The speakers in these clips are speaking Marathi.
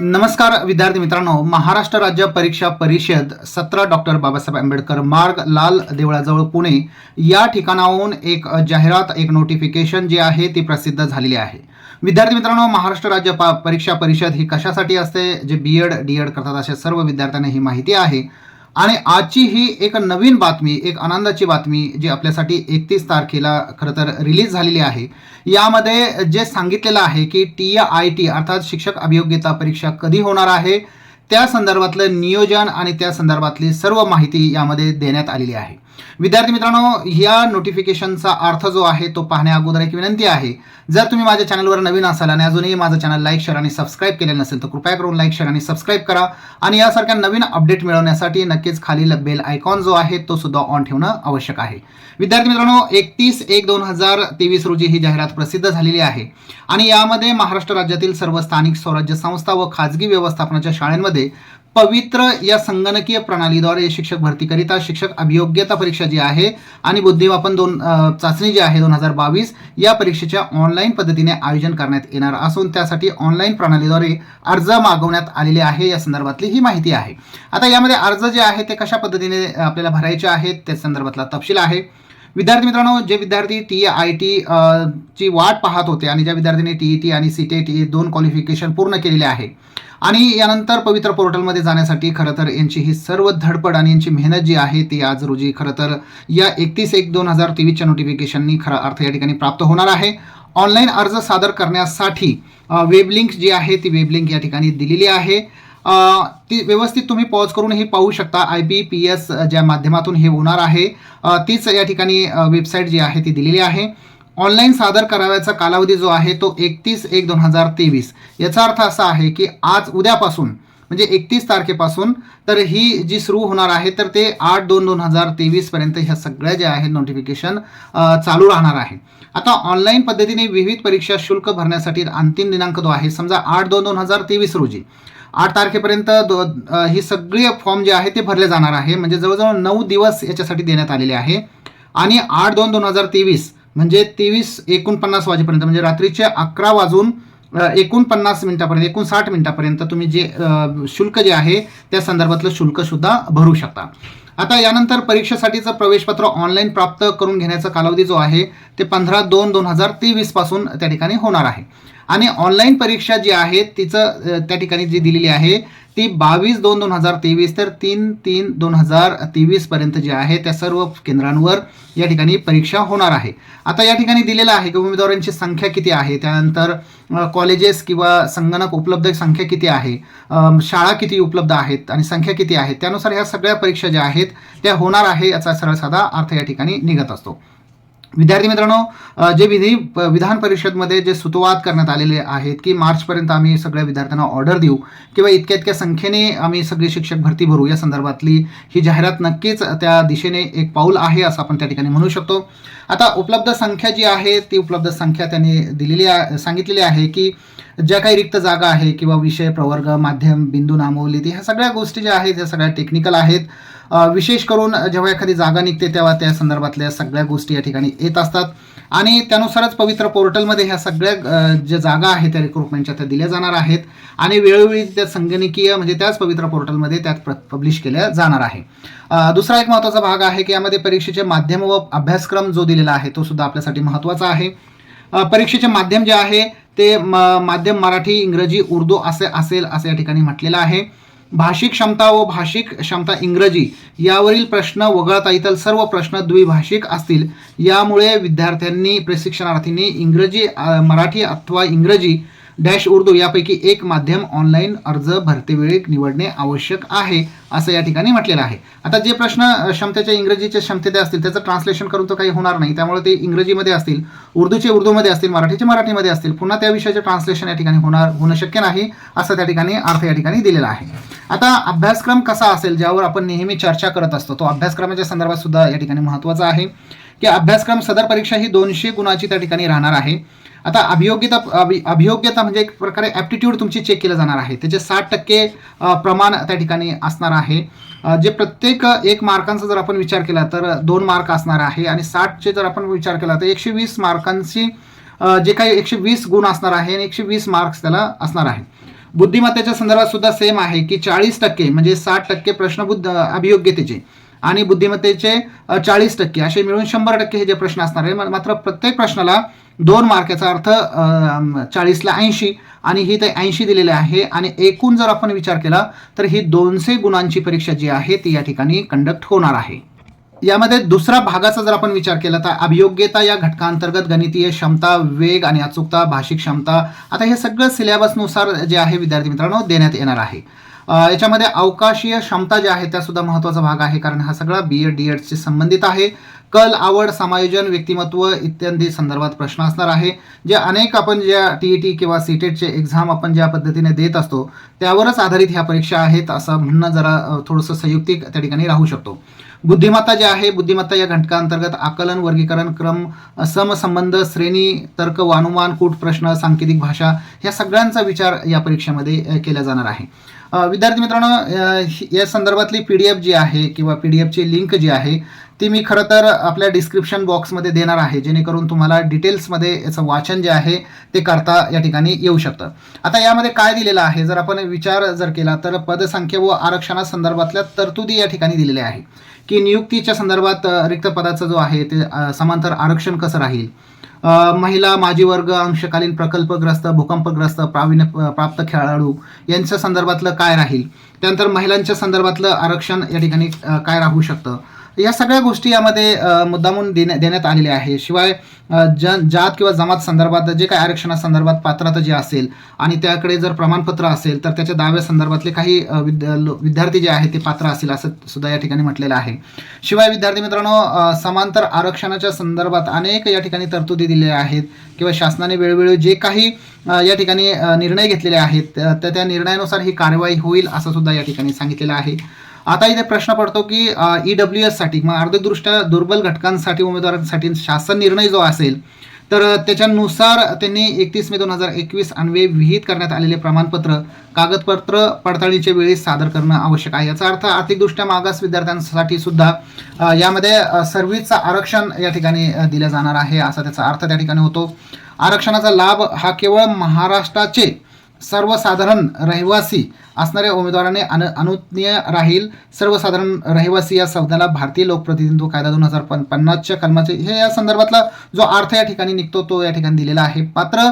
नमस्कार विद्यार्थी मित्रांनो. महाराष्ट्र राज्य परीक्षा परिषद सतरा डॉक्टर बाबासाहेब आंबेडकर मार्ग लाल देवळाजवळ पुणे या ठिकाणाहून एक जाहिरात एक नोटिफिकेशन जी आहे ती प्रसिद्ध झालेली आहे. विद्यार्थी मित्रांनो महाराष्ट्र राज्य पा परीक्षा परिषद ही कशासाठी असते? जे बी एड डी एड करतात अशा सर्व विद्यार्थ्यांना ही माहिती आहे. आणि आजची ही एक नवीन बातमी एक आनंदाची बातमी जी आपल्यासाठी एकतीस तारखेला खरं तर रिलीज झालेली आहे. यामध्ये जे सांगितलेलं आहे की टी आय टी अर्थात शिक्षक अभियोग्यता परीक्षा कधी होणार आहे त्या संदर्भातलं नियोजन आणि त्या संदर्भातली सर्व माहिती यामध्ये देण्यात आलेली आहे. विद्यार्थी मित्रांनो या नोटिफिकेशनचा अर्थ जो आहे तो पाहण्या अगोदर एक विनंती आहे. जर तुम्ही माझ्या चॅनलवर नवीन असाल आणि अजूनही माझं चॅनल लाईक शेअर आणि सबस्क्राईब केलेलं नसेल तर कृपया करून लाईक शेअर आणि सबस्क्राईब करा. आणि यासारख्या नवीन अपडेट मिळवण्यासाठी नक्कीच खालील बेल आयकॉन जो आहे तो सुद्धा ऑन ठेवणं आवश्यक आहे. विद्यार्थी मित्रांनो एकतीस एक दोन हजार तेवीस रोजी ही जाहिरात प्रसिद्ध झालेली आहे. आणि यामध्ये महाराष्ट्र राज्यातील सर्व स्थानिक स्वराज्य संस्था व खाजगी व्यवस्थापनाच्या शाळांमध्ये पवित्र या संगणकीय प्रणालीद्वारे शिक्षक भरतीकरिता शिक्षक अभियोग्यता परीक्षा जी आहे आणि बुद्धिमापन दोन चाचणी जी आहे दोन हजार बावीस या परीक्षेच्या ऑनलाईन पद्धतीने आयोजन करण्यात येणार असून त्यासाठी ऑनलाईन प्रणालीद्वारे अर्ज मागवण्यात आलेले आहे. या संदर्भातली ही माहिती आहे. आता यामध्ये अर्ज जे आहे ते कशा पद्धतीने आपल्याला भरायचे आहेत त्या संदर्भातला तपशील आहे. विद्यार्थी मित्रांनो जे विद्यार्थी टी आय टी ची वाट पाहत होते आणि ज्या विद्यार्थ्यांनी टी ई टी आणि सी टी टी दोन क्वालिफिकेशन पूर्ण केलेले आहे. आणि यानंतर पवित्र पोर्टलमध्ये जाण्यासाठी खरं तर यांची ही सर्व धडपड आणि यांची मेहनत जी आहे ती आज रोजी खरं तर या एकतीस एक दोन हजार तेवीसच्या नोटिफिकेशननी खरा अर्थ या ठिकाणी प्राप्त होणार आहे. ऑनलाईन अर्ज सादर करण्यासाठी वेबलिंक जी आहे ती वेबलिंक या ठिकाणी दिलेली आहे. ती व्यवस्थित तुम्ही पॉज करूनही पाहू शकता. आय बी पी एस ज्या माध्यमातून हे होणार आहे. तीच या ठिकाणी वेबसाईट जी आहे ती दिलेली आहे. ऑनलाईन सादर करावयाचा कालावधी जो आहे तो एकतीस एक दोन हजार तेवीस. याचा अर्थ असा आहे की आज उद्यापासून म्हणजे एकतीस तारखेपासून तर ही जी सुरू होणार आहे तर ते आठ दोन दोन हजार तेवीसपर्यंत ह्या सगळ्या ज्या आहेत नोटिफिकेशन चालू राहणार आहे. आता ऑनलाईन पद्धतीने विविध परीक्षा शुल्क भरण्यासाठी अंतिम दिनांक जो आहे समजा आठ दोन दोन हजार तेवीस रोजी आठ तारखेपर्यंत दो ही सगळी फॉर्म जे आहे ते भरले जाणार आहे. म्हणजे जवळजवळ नऊ दिवस याच्यासाठी देण्यात आलेले आहे. आणि आठ दोन दोन हजार तेवीस म्हणजे तेवीस एकोणपन्नास वाजेपर्यंत म्हणजे रात्रीचे अकरा वाजून एकोणपन्नास मिनिटापर्यंत एकोणसाठ मिनिटापर्यंत तुम्ही जे शुल्क जे आहे त्या संदर्भातलं शुल्कसुद्धा भरू शकता. आता यानंतर परीक्षेसाठीचं प्रवेशपत्र ऑनलाईन प्राप्त करून घेण्याचा कालावधी जो आहे ते पंधरा दोन दोन हजार तेवीसपासून त्या ठिकाणी होणार आहे. आणि ऑनलाईन परीक्षा जी आहे तिचं त्या ठिकाणी जी दिलेली आहे ती बावीस दोन दोन हजार तेवीस तर तीन तीन दोन हजार तेवीस पर्यंत जे आहे त्या सर्व केंद्रांवर या ठिकाणी परीक्षा होणार आहे. आता या ठिकाणी दिलेलं आहे की उमेदवारांची संख्या किती आहे त्यानंतर कॉलेजेस किंवा संगणक उपलब्ध संख्या किती आहे शाळा किती उपलब्ध आहेत आणि संख्या किती आहे त्यानुसार ह्या सगळ्या परीक्षा ज्या आहेत त्या होणार आहे याचा सरळ साधा अर्थ या ठिकाणी निघत असतो. विद्यार्थी मित्रांनो जे विधी प- विधान परिषदमध्ये जे सुतोवाद करण्यात आलेले आहेत की मार्चपर्यंत आम्ही सगळ्या विद्यार्थ्यांना ऑर्डर देऊ किंवा इतक्या इतक्या संख्येने आम्ही सगळी शिक्षक भरती भरू या संदर्भातली ही जाहिरात नक्कीच त्या दिशेने एक पाऊल आहे असं आपण त्या ठिकाणी म्हणू शकतो. आता उपलब्ध संख्या जी आहे ती उपलब्ध संख्या त्यांनी दिलेली आहे सांगितलेली आहे की ज्या काही रिक्त जागा आहे किंवा विषय प्रवर्ग माध्यम बिंदू नामवली ह्या सगळ्या गोष्टी ज्या आहेत त्या सगळ्या टेक्निकल आहेत. विशेष करून जेव्हा एखादी जागा निघते तेव्हा त्या संदर्भातल्या सगळ्या गोष्टी या ठिकाणी येत असतात. आणि त्यानुसारच पवित्र पोर्टलमध्ये ह्या सगळ्या ज्या जागा आहेत त्या रिक्रुटमेंटच्या त्या दिल्या जाणार आहेत. आणि वेळोवेळी त्या संगणकीय म्हणजे त्याच पवित्र पोर्टलमध्ये त्यात पब्लिश केल्या जाणार आहे. दुसरा एक महत्त्वाचा भाग आहे की यामध्ये परीक्षेचे माध्यम व अभ्यासक्रम जो दिलेला आहे तो सुद्धा आपल्यासाठी महत्त्वाचा आहे. परीक्षेचे माध्यम जे आहे ते म- माध्यम मराठी इंग्रजी उर्दू असे असेल असं या ठिकाणी म्हटलेलं आहे. भाषिक क्षमता व भाषिक क्षमता इंग्रजी यावरील प्रश्न वगळता इतर सर्व प्रश्न द्विभाषिक असतील. यामुळे विद्यार्थ्यांनी प्रशिक्षणार्थींनी इंग्रजी मराठी अथवा इंग्रजी डॅश उर्दू यापैकी एक माध्यम ऑनलाईन अर्ज भरतेवेळी निवडणे आवश्यक आहे असं या ठिकाणी म्हटलेलं आहे. आता जे प्रश्न क्षमतेच्या इंग्रजीच्या क्षमतेचे असतील त्याचं ट्रान्सलेशन करून तर काही होणार नाही. त्यामुळे ते इंग्रजीमध्ये असतील उर्दूचे उर्दूमध्ये असतील मराठीचे मराठीमध्ये असतील पुन्हा त्या विषयाचे ट्रान्सलेशन या ठिकाणी होणार होणं शक्य नाही असं त्या ठिकाणी अर्थ या ठिकाणी दिलेला आहे. आता अभ्यासक्रम कसा असेल ज्यावर आपण नेहमी चर्चा करत असतो तो अभ्यासक्रमाच्या संदर्भात सुद्धा या ठिकाणी महत्त्वाचा आहे की अभ्यासक्रम सदर परीक्षा ही दोनशे गुणाची त्या ठिकाणी राहणार आहे. आता अभियोग्यता अभि अभियोग्यता म्हणजे एक प्रकारे ॲप्टिट्यूड तुमची चेक केलं जाणार आहे त्याचे साठ टक्के प्रमाण त्या ठिकाणी असणार आहे. जे प्रत्येक एक मार्कांचा जर आपण विचार केला तर दोन मार्क असणार आहे आणि साठचे जर आपण विचार केला तर एकशे वीस मार्कांची जे काही एकशे वीस गुण असणार आहे आणि एकशे वीस मार्क्स त्याला असणार आहे. बुद्धिमत्तेच्या संदर्भात सुद्धा सेम आहे की चाळीस टक्के म्हणजे साठ टक्के प्रश्नबुद्ध अभियोग्यतेचे आणि बुद्धिमत्तेचे चाळीस टक्के असे मिळून शंभर टक्के हे जे प्रश्न असणार आहे मात्र प्रत्येक प्रश्नाला दोन मार्काचा अर्थ चाळीसला ऐंशी आणि ही ते ऐंशी दिलेले आहे. आणि एकूण जर आपण विचार केला तर ही दोनशे गुणांची परीक्षा जी आहे ती या ठिकाणी कंडक्ट होणार आहे. यामध्ये दुसरा भागाचा जर आपण विचार केला तर अभियोग्यता या घटकांतर्गत गणितीय क्षमता वेग आणि अचूकता भाषिक क्षमता. आता हे सगळं सिलेबसनुसार जे आहे विद्यार्थी मित्रांनो देण्यात येणार आहे. याच्यामध्ये अवकाशीय क्षमता ज्या आहेत त्यासुद्धा महत्त्वाचा भाग आहे कारण हा सगळा बी एड डी एडशी संबंधित आहे. कल आवड समायोजन व्यक्तिमत्व इत्यादी संदर्भात प्रश्न असणार आहे. जे अनेक आपण ज्या टी ई टी किंवा सी टेटचे एक्झाम आपण ज्या पद्धतीने देत असतो त्यावरच आधारित ह्या परीक्षा आहेत असं म्हणणं जरा थोडंसं संयुक्तिक त्या ठिकाणी राहू शकतो. बुद्धिमत्ता जे आहे बुद्धिमत्ता या घटकांतर्गत आकलन वर्गीकरण क्रम समसंबंध श्रेणी तर्क वानुमान कूट प्रश्न सांकेतिक भाषा ह्या सगळ्यांचा विचार या परीक्षेमध्ये केला जाणार आहे. विद्यार्थी मित्रांनो या संदर्भातली पी डी एफ जी आहे किंवा पी डी एफची लिंक जी आहे ती मी खरं तर आपल्या डिस्क्रिप्शन बॉक्समध्ये देणार आहे जेणेकरून तुम्हाला डिटेल्समध्ये याचं वाचन जे आहे ते करता या ठिकाणी येऊ शकतं. आता यामध्ये काय दिलेलं आहे जर आपण विचार जर केला तर पदसंख्या व आरक्षणासंदर्भातल्या तरतुदी या ठिकाणी दिलेल्या आहे. की नियुक्तीच्या संदर्भात रिक्त पदाचा जो आहे ते समांतर आरक्षण कसं राहील? महिला माजी वर्ग अंशकालीन प्रकल्पग्रस्त भूकंपग्रस्त प्रावीण्य प्राप्त खेळाडू यांच्या संदर्भातलं काय राहील? त्यानंतर महिलांच्या संदर्भातलं आरक्षण या ठिकाणी काय राहू शकतं? या सगळ्या गोष्टी यामध्ये मुद्दामून देण्या देण्यात आलेल्या आहे शिवाय जन जात किंवा जमात संदर्भात जे काही आरक्षणासंदर्भात पात्रता जी असेल आणि त्याकडे जर प्रमाणपत्र असेल तर त्याच्या दाव्यासंदर्भातले काही विद्या लो- विद्यार्थी जे आहेत ते पात्र असेल असं सुद्धा या ठिकाणी म्हटलेलं आहे. शिवाय विद्यार्थी मित्रांनो समांतर आरक्षणाच्या संदर्भात अनेक या ठिकाणी तरतुदी दिलेल्या आहेत किंवा शासनाने वेळोवेळी जे काही या ठिकाणी निर्णय घेतलेले आहेत त्या त्या- त्या निर्णयानुसार ही कारवाई होईल असं सुद्धा या ठिकाणी सांगितलेलं आहे. आता इथे प्रश्न पडतो की ई डब्ल्यू एससाठी मग आर्थिकदृष्ट्या दुर्बल घटकांसाठी उमेदवारांसाठी शासन निर्णय जो असेल तर त्याच्यानुसार त्यांनी एकतीस मे दोन हजार एकवीस अन्वये विहित करण्यात आलेले प्रमाणपत्र कागदपत्र पडताळणीच्या वेळी सादर करणं आवश्यक आहे. याचा अर्थ आर्थिकदृष्ट्या मागास विद्यार्थ्यांसाठी सुद्धा यामध्ये अ, सर्व्हिसचं आरक्षण या ठिकाणी दिलं जाणार आहे असा त्याचा अर्थ त्या ठिकाणी होतो. आरक्षणाचा लाभ हा केवळ महाराष्ट्राचे सर्वसाधारण रहिवासी असणाऱ्या उमेदवाराने अन अनुज्ञेय राहील. सर्वसाधारण रहिवासी या शब्दाला भारतीय लोकप्रतिनिधित्व कायदा दोन हजार पन पन्नासच्या कलमाचे हे या संदर्भातला जो अर्थ या ठिकाणी निघतो तो या ठिकाणी दिलेला आहे. मात्र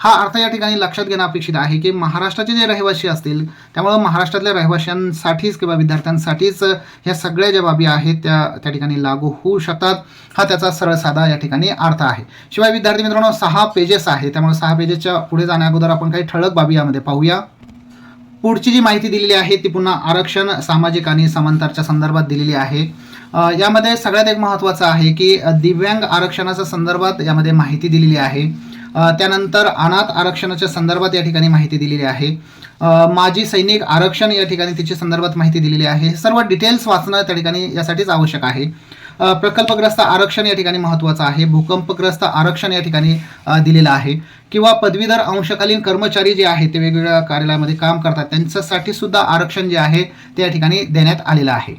हा अर्थ या ठिकाणी लक्षात घेणं अपेक्षित आहे की महाराष्ट्राचे जे रहिवासी असतील त्यामुळं महाराष्ट्रातल्या रहिवाशांसाठीच किंवा विद्यार्थ्यांसाठीच ह्या सगळ्या ज्या बाबी आहेत त्या त्या ठिकाणी लागू होऊ शकतात. हा त्याचा सरळ साधा या ठिकाणी अर्थ आहे. शिवाय विद्यार्थी मित्रांनो सहा पेजेस आहे त्यामुळे सहा पेजेसच्या पुढे जाण्या अगोदर आपण काही ठळक बाबी यामध्ये पाहूया. पुढची जी माहिती दिलेली आहे ती पुन्हा आरक्षण सामाजिक आणि समांतरच्या संदर्भात दिलेली आहे. यामध्ये सगळ्यात एक महत्त्वाचं आहे की दिव्यांग आरक्षणाच्या संदर्भात यामध्ये माहिती दिलेली आहे. त्यानंतर अनाथ आरक्षणाच्या संदर्भात या ठिकाणी माहिती दिलेली आहे. माजी सैनिक आरक्षण या ठिकाणी त्याच्या संदर्भात माहिती दिलेली आहे. सर्व डिटेल्स वाचणं त्या ठिकाणी यासाठीच आवश्यक आहे. प्रकल्पग्रस्त आरक्षण या ठिकाणी महत्त्वाचं आहे. भूकंपग्रस्त आरक्षण या ठिकाणी दिलेलं आहे. किंवा पदवीधर अंशकालीन कर्मचारी जे आहेत ते वेगवेगळ्या कार्यालयामध्ये काम करतात. त्यांच्यासाठी सुद्धा आरक्षण जे आहे ते या ठिकाणी देण्यात आलेलं आहे.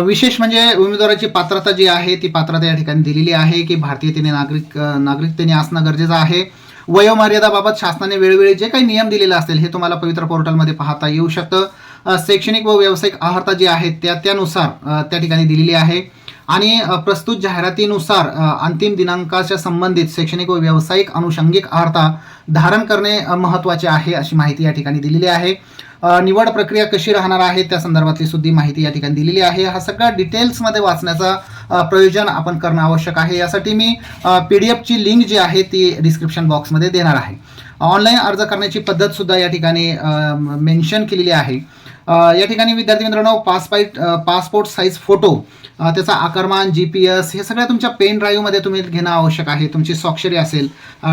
विशेष म्हणजे उमेदवाराची पात्रता जी आहे ती पात्रता या ठिकाणी दिलेली आहे की भारतीयतेने नागरिक नागरिकतेने असणं गरजेचं आहे. वयोमर्यादाबाबत शासनाने वेळोवेळी जे काही नियम दिलेले असतील हे तुम्हाला पवित्र पोर्टलमध्ये पाहता येऊ शकतं. शैक्षणिक व व्यावसायिक अर्हता जी आहे त्या त्यानुसार त्या ठिकाणी दिलेली आहे. आणि प्रस्तुत जाहिरातीनुसार अंतिम दिनांकाच्या संबंधित शैक्षणिक व व्यावसायिक अनुषंगिक अर्हता धारण करणे महत्त्वाचे आहे अशी माहिती या ठिकाणी दिलेली आहे. निवड प्रक्रिया कशी राहणार आहे त्या संदर्भातली सुद्धा माहिती या ठिकाणी दिलेली आहे. हा सगळा डिटेल्समध्ये वाचण्याचा प्रयोजन आपण करणं आवश्यक आहे. यासाठी मी पी डी एफची लिंक जी आहे ती डिस्क्रिप्शन बॉक्समध्ये देणार आहे. ऑनलाईन अर्ज करण्याची पद्धतसुद्धा या ठिकाणी मेन्शन केलेली आहे. या ठिकाणी विद्यार्थी मित्रांनो पासपाईट पासपोर्ट साईज फोटो त्याचा आकारमान जी पी एस हे सगळ्या तुमच्या पेन ड्राईव्हमध्ये तुम्ही घेणं आवश्यक आहे. तुमची स्वाक्षरी असेल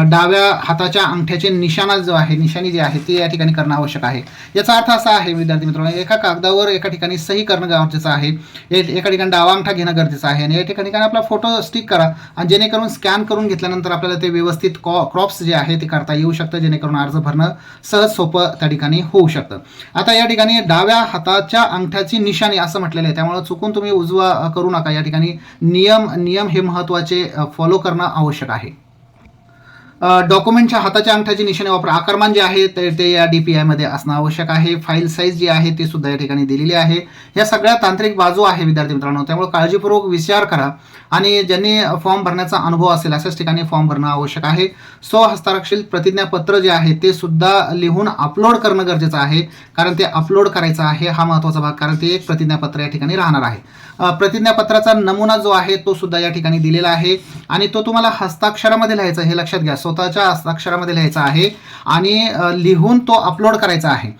डाव्या हाताच्या अंगठ्याचे निशाणा जो आहे निशाणी जी आहे ती या ठिकाणी करणं आवश्यक आहे. याचा अर्थ असा आहे विद्यार्थी मित्रांनो एका कागदावर एका ठिकाणी सही करणं गरजेचं आहे. ए- एका ठिकाणी डावा अंगठा घेणं गरजेचं आहे. आणि या ठिकाणी आपला फोटो स्टिक करा आणि जेणेकरून स्कॅन करून घेतल्यानंतर आपल्याला ते व्यवस्थित कॉ क्रॉप्स जे आहे ते करता येऊ शकतं. जेणेकरून अर्ज भरणं सहज सोपं त्या ठिकाणी होऊ शकतं. आता या ठिकाणी डा डाव्या हाताच्या अंगठ्याची निशाणी असं म्हटलेलं आहे. त्यामुळे चुकून तुम्ही उजवा करू नका. या ठिकाणी नियम नियम हे महत्त्वाचे फॉलो करणं आवश्यक आहे. डॉक्युमेंटच्या हाताच्या अंगठ्याची निशाणे वापर. आकारमान जे आहे ते ते या डी पी आयमध्ये असणं आवश्यक आहे. फाईल साईज जी आहे ती सुद्धा या ठिकाणी दिलेली आहे. या सगळ्या तांत्रिक बाजू आहे विद्यार्थी मित्रांनो. त्यामुळे काळजीपूर्वक विचार करा. आणि ज्यांनी फॉर्म भरण्याचा अनुभव असेल अशाच ठिकाणी फॉर्म भरणं आवश्यक आहे. स्व हस्ताक्षरित प्रतिज्ञापत्र जे आहे ते सुद्धा लिहून अपलोड करणं गरजेचं आहे. कारण ते अपलोड करायचं आहे हा महत्त्वाचा भाग. कारण ते एक प्रतिज्ञापत्र या ठिकाणी राहणार आहे. प्रतिज्ञापत्राचा नमुना जो आहे तो सुद्धा या ठिकाणी दिलेला आहे. आणि तो तुम्हाला हस्ताक्षरामध्ये लिहायचा आहे, हे लक्षात घ्या. स्वतःच्या हस्ताक्षरामध्ये लिहायचा आहे आणि लिहून तो अपलोड करायचा आहे.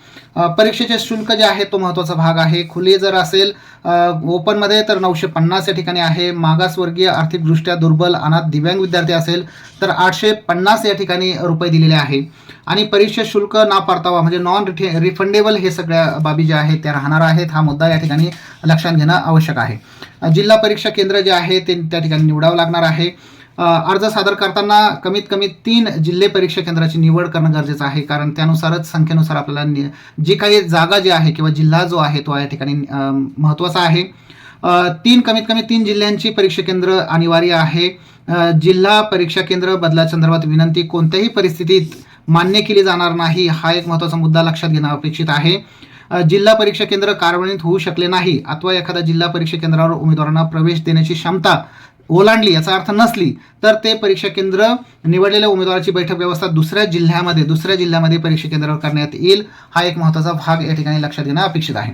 परीक्षेचे शुल्क जे आहे तो महत्त्वाचा भाग आहे. खुली जर असेल ओपनमध्ये तर नऊशे पन्नास या ठिकाणी आहे. मागासवर्गीय आर्थिकदृष्ट्या दुर्बल अनाथ दिव्यांग विद्यार्थी असेल तर आठशे पन्नास या ठिकाणी रुपये दिलेले आहे. आणि परीक्षा शुल्क ना परतावा म्हणजे नॉन रिफंडेबल हे सगळ्या बाबी ज्या आहेत त्या राहणार आहेत. हा मुद्दा या ठिकाणी लक्षात घेणं आवश्यक आहे. जिल्हा परीक्षा केंद्र जे आहे ते त्या ठिकाणी निवडावं लागणार आहे. अर्ज सादर करताना कमीत कमी तीन जिल्हे परीक्षा केंद्राची निवड करणं गरजेचं आहे. कारण त्यानुसारच संख्येनुसार आपल्याला नि- जी काही जागा जी आहे किंवा जिल्हा जो आहे तो या ठिकाणी महत्त्वाचा आहे. तीन कमीत कमी तीन जिल्ह्यांची परीक्षा केंद्र अनिवार्य आहे. जिल्हा परीक्षा केंद्र बदलासंदर्भात विनंती कोणत्याही परिस्थितीत मान्य केली जाणार नाही हा एक महत्त्वाचा मुद्दा लक्षात घेणं अपेक्षित आहे. जिल्हा परीक्षा केंद्र कार्यान्वित होऊ शकले नाही अथवा एखाद्या जिल्हा परीक्षा केंद्रावर उमेदवारांना प्रवेश देण्याची क्षमता ओलांडली याचा अर्थ नसली तर ते परीक्षा केंद्र निवडलेल्या उमेदवाराची बैठक व्यवस्था दुसऱ्या जिल्ह्यामध्ये दुसऱ्या जिल्ह्यामध्ये परीक्षा केंद्रावर करण्यात येईल हा एक महत्त्वाचा भाग या ठिकाणी लक्षात घेणं अपेक्षित आहे.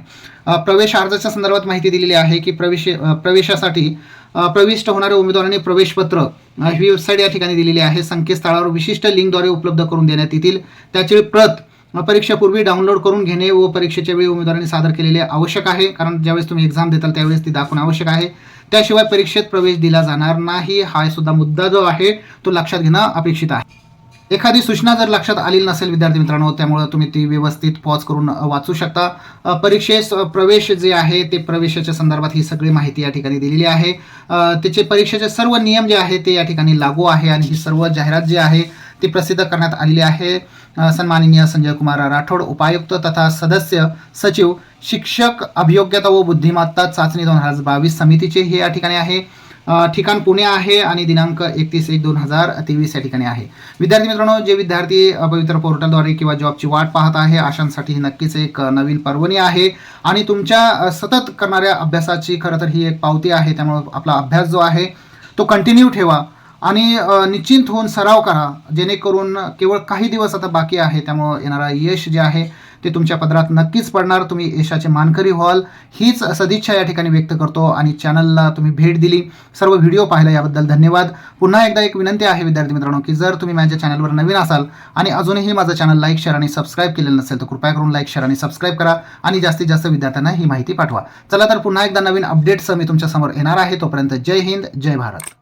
प्रवेश अर्जाच्या संदर्भात माहिती दिलेली आहे की प्रवेश प्रवेशासाठी प्रविष्ट होणाऱ्या उमेदवारांनी प्रवेशपत्र ही वेबसाईट या ठिकाणी दिलेली आहे. संकेतस्थळावर विशिष्ट लिंकद्वारे उपलब्ध करून देण्यात येतील. त्याची प्रत मग परीक्षेपूर्वी डाउनलोड करून घेणे व परीक्षेच्या वेळी उमेदवारांनी सादर केलेले आवश्यक आहे. कारण ज्यावेळेस तुम्ही एक्झाम देताल त्यावेळेस ती दाखवणं आवश्यक आहे. त्याशिवाय परीक्षेत प्रवेश दिला जाणार नाही. हा सुद्धा मुद्दा जो आहे तो लक्षात घेणं अपेक्षित आहे. एखादी सूचना जर लक्षात आलेली नसेल विद्यार्थी मित्रांनो त्यामुळे तुम्ही ती व्यवस्थित पॉज करून वाचू शकता. परीक्षेस प्रवेश जे आहे ते प्रवेशाच्या संदर्भात ही सगळी माहिती या ठिकाणी दिलेली आहे. त्याचे परीक्षेचे सर्व नियम जे आहे ते या ठिकाणी लागू आहे. आणि ही सर्व जाहिरात जी आहे ती प्रसिद्ध करण्यात आलेली आहे. सन्माननीय संजय कुमार राठोड उपायुक्त तथा सदस्य सचिव शिक्षक अभियोग्यता व बुद्धिमत्ता चाचणी दोन हजार बावीस समितीचे हे या ठिकाणी आहे. ठिकाण पुणे आहे आणि दिनांक एकतीस एक दोन हजार तेवीस या ठिकाणी आहे. विद्यार्थी मित्रांनो जे विद्यार्थी पवित्र पोर्टलद्वारे किंवा जॉबची वाट पाहत आहे अशांसाठी ही नक्कीच एक नवीन पर्वणी आहे. आणि तुमच्या सतत करणाऱ्या अभ्यासाची खरं तर ही एक पावती आहे त्यामुळे आपला अभ्यास जो आहे तो कंटिन्यू ठेवा. आणि निश्चिंत होऊन सराव करा जेणेकरून केवळ काही दिवस आता बाकी आहे त्यामुळं येणारा यश जे आहे ते तुमच्या पदरात नक्कीच पडणार. तुम्ही यशाचे मानकरी व्हाल. हीच सदिच्छा या ठिकाणी व्यक्त करतो आणि चॅनलला तुम्ही भेट दिली. सर्व व्हिडिओ पाहिला याबद्दल धन्यवाद. पुन्हा एकदा एक विनंती आहे विद्यार्थी मित्रांनो की जर तुम्ही माझ्या चॅनलवर नवीन असाल आणि अजूनही माझं चॅनल लाईक शेअर आणि सबस्क्राईब केलेलं नसेल तर कृपया करून लाईक शेअर आणि सबस्क्राईब करा आणि जास्तीत जास्त विद्यार्थ्यांना ही माहिती पाठवा. चला तर पुन्हा एकदा नवीन अपडेट्स मी तुमच्यासमोर येणार आहे. तोपर्यंत जय हिंद जय भारत.